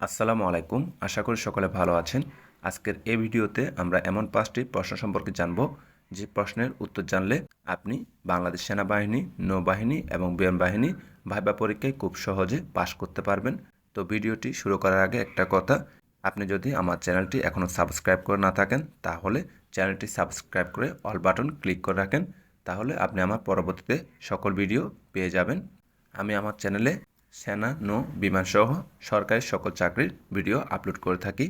আসসালামু আলাইকুম। আশা করি সকলে ভালো আছেন। আজকের এই ভিডিওতে আমরা এমন পাঁচটি প্রশ্ন সম্পর্কে জানব, যে প্রশ্নের উত্তর জানলে আপনি বাংলাদেশ সেনাবাহিনী, নৌবাহিনী এবং বাহিনী ভাইবা পরীক্ষায় খুব সহজে পাশ করতে পারবেন। তো ভিডিওটি শুরু করার আগে একটা কথা, আপনি যদি আমার চ্যানেলটি এখনও সাবস্ক্রাইব করে না থাকেন, তাহলে চ্যানেলটি সাবস্ক্রাইব করে অল বাটন ক্লিক করে রাখেন, তাহলে আপনি আমার পরবর্তীতে সকল ভিডিও পেয়ে যাবেন। আমি আমার চ্যানেলে সেনা, নৌ বিমান সহ সরকারি সকল চাকরির ভিডিও আপলোড করে থাকি।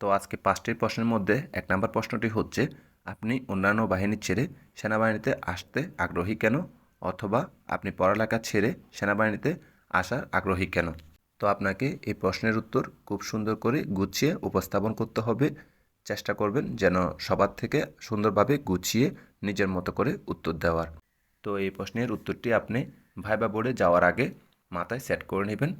তো আজকে পাঁচটি প্রশ্নের মধ্যে এক নম্বর প্রশ্নটি হচ্ছে, আপনি অন্যান্য বাহিনী ছেড়ে সেনাবাহিনীতে আসতে আগ্রহী কেন? অথবা আপনি পড়ালেখা ছেড়ে সেনাবাহিনীতে আসার আগ্রহী কেন? তো আপনাকে এই প্রশ্নের উত্তর খুব সুন্দর করে গুছিয়ে উপস্থাপন করতে হবে। চেষ্টা করবেন যেন সবার থেকে সুন্দরভাবে গুছিয়ে নিজের মতো করে উত্তর দেওয়ার। তো এই প্রশ্নের উত্তরটি আপনি ভাইবা বোর্ডে যাওয়ার আগে মাথায় সেট করে নেবেন।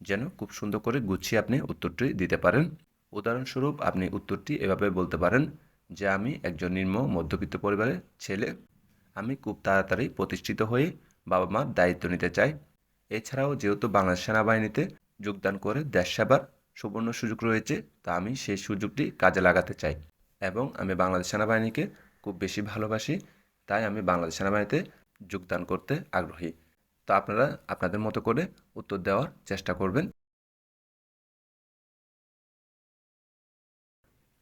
যেন খুব সুন্দর করে গুছিয়ে আপনি উত্তরটি দিতে পারেন। উদাহরণস্বরূপ আপনি উত্তরটি এভাবে বলতে পারেন যে, আমি একজন নিম্ন মধ্যবিত্ত পরিবারের ছেলে। আমি খুব তাড়াতাড়ি প্রতিষ্ঠিত হয়ে বাবা মার দায়িত্ব নিতে চাই। এছাড়াও যেহেতু বাংলাদেশ সেনাবাহিনীতে যোগদান করে দেশ সেবার সুবর্ণ সুযোগ রয়েছে, তা আমি সেই সুযোগটি কাজে লাগাতে চাই। এবং আমি বাংলাদেশ সেনাবাহিনীকে খুব বেশি ভালোবাসি, তাই আমি বাংলাদেশ সেনাবাহিনীতে যোগদান করতে আগ্রহী। তো আপনারা আপনাদের মতো করে উত্তর দেওয়ার চেষ্টা করবেন।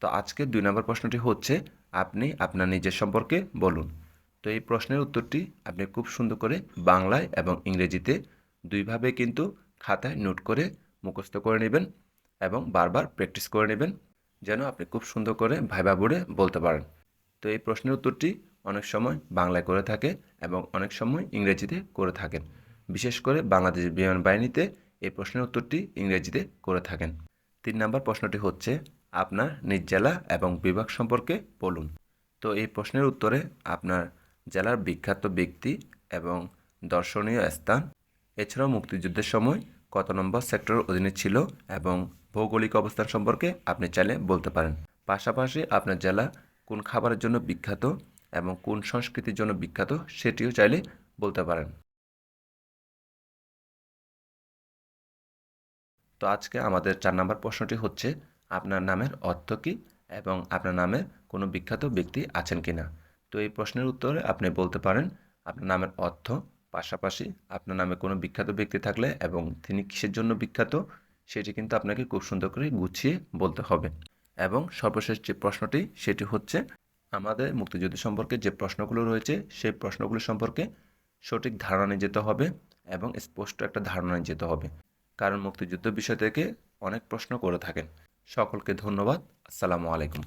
তো আজকে দুই নম্বর প্রশ্নটি হচ্ছে, আপনি আপনার নিজের সম্পর্কে বলুন। তো এই প্রশ্নের উত্তরটি আপনি খুব সুন্দর করে বাংলায় এবং ইংরেজিতে দুইভাবে কিন্তু খাতায় নোট করে মুখস্থ করে নেবেন এবং বারবার প্র্যাকটিস করে নেবেন, যেন আপনি খুব সুন্দর করে ভাইবা বলতে পারেন। তো এই প্রশ্নের উত্তরটি অনেক সময় বাংলায় করে থাকে এবং অনেক সময় ইংরেজিতে করে থাকেন। বিশেষ করে বাংলাদেশ বিমান বাহিনীতে এই প্রশ্নের উত্তরটি ইংরেজিতে করে থাকেন। তিন নম্বর প্রশ্নটি হচ্ছে, আপনার নিজ জেলা এবং বিভাগ সম্পর্কে বলুন। তো এই প্রশ্নের উত্তরে আপনার জেলার বিখ্যাত ব্যক্তি এবং দর্শনীয় স্থান, এছাড়াও মুক্তিযুদ্ধের সময় কত নম্বর সেক্টরের অধীনে ছিল এবং ভৌগোলিক অবস্থান সম্পর্কে আপনি চাইলে বলতে পারেন। পাশাপাশি আপনার জেলা কোন খাবারের জন্য বিখ্যাত এবং কোন সংস্কৃতির জন্য বিখ্যাত সেটিও চাইলে বলতে পারেন। তো আজকে আমাদের চার নম্বর প্রশ্নটি হচ্ছে, আপনার নামের অর্থ কী এবং আপনার নামের কোনো বিখ্যাত ব্যক্তি আছেন কি না তো এই প্রশ্নের উত্তরে আপনি বলতে পারেন, আপনার নামের অর্থ, পাশাপাশি আপনার নামে কোনো বিখ্যাত ব্যক্তি থাকলে এবং তিনি কিসের জন্য বিখ্যাত, সেটি কিন্তু আপনাকে খুব সুন্দর করে গুছিয়ে বলতে হবে। এবং সর্বশেষ যে প্রশ্নটি, সেটি হচ্ছে আমাদের মুক্তিযুদ্ধ সম্পর্কে যে প্রশ্নগুলো রয়েছে, সেই প্রশ্নগুলো সম্পর্কে সঠিক ধারণা নিয়ে যেতে হবে এবং স্পষ্ট একটা ধারণা নিয়ে যেতে হবে। কারণ মুক্তিযুদ্ধ বিষয় থেকে অনেক প্রশ্ন করে থাকেন। সকলকে ধন্যবাদ। আসসালামু আলাইকুম।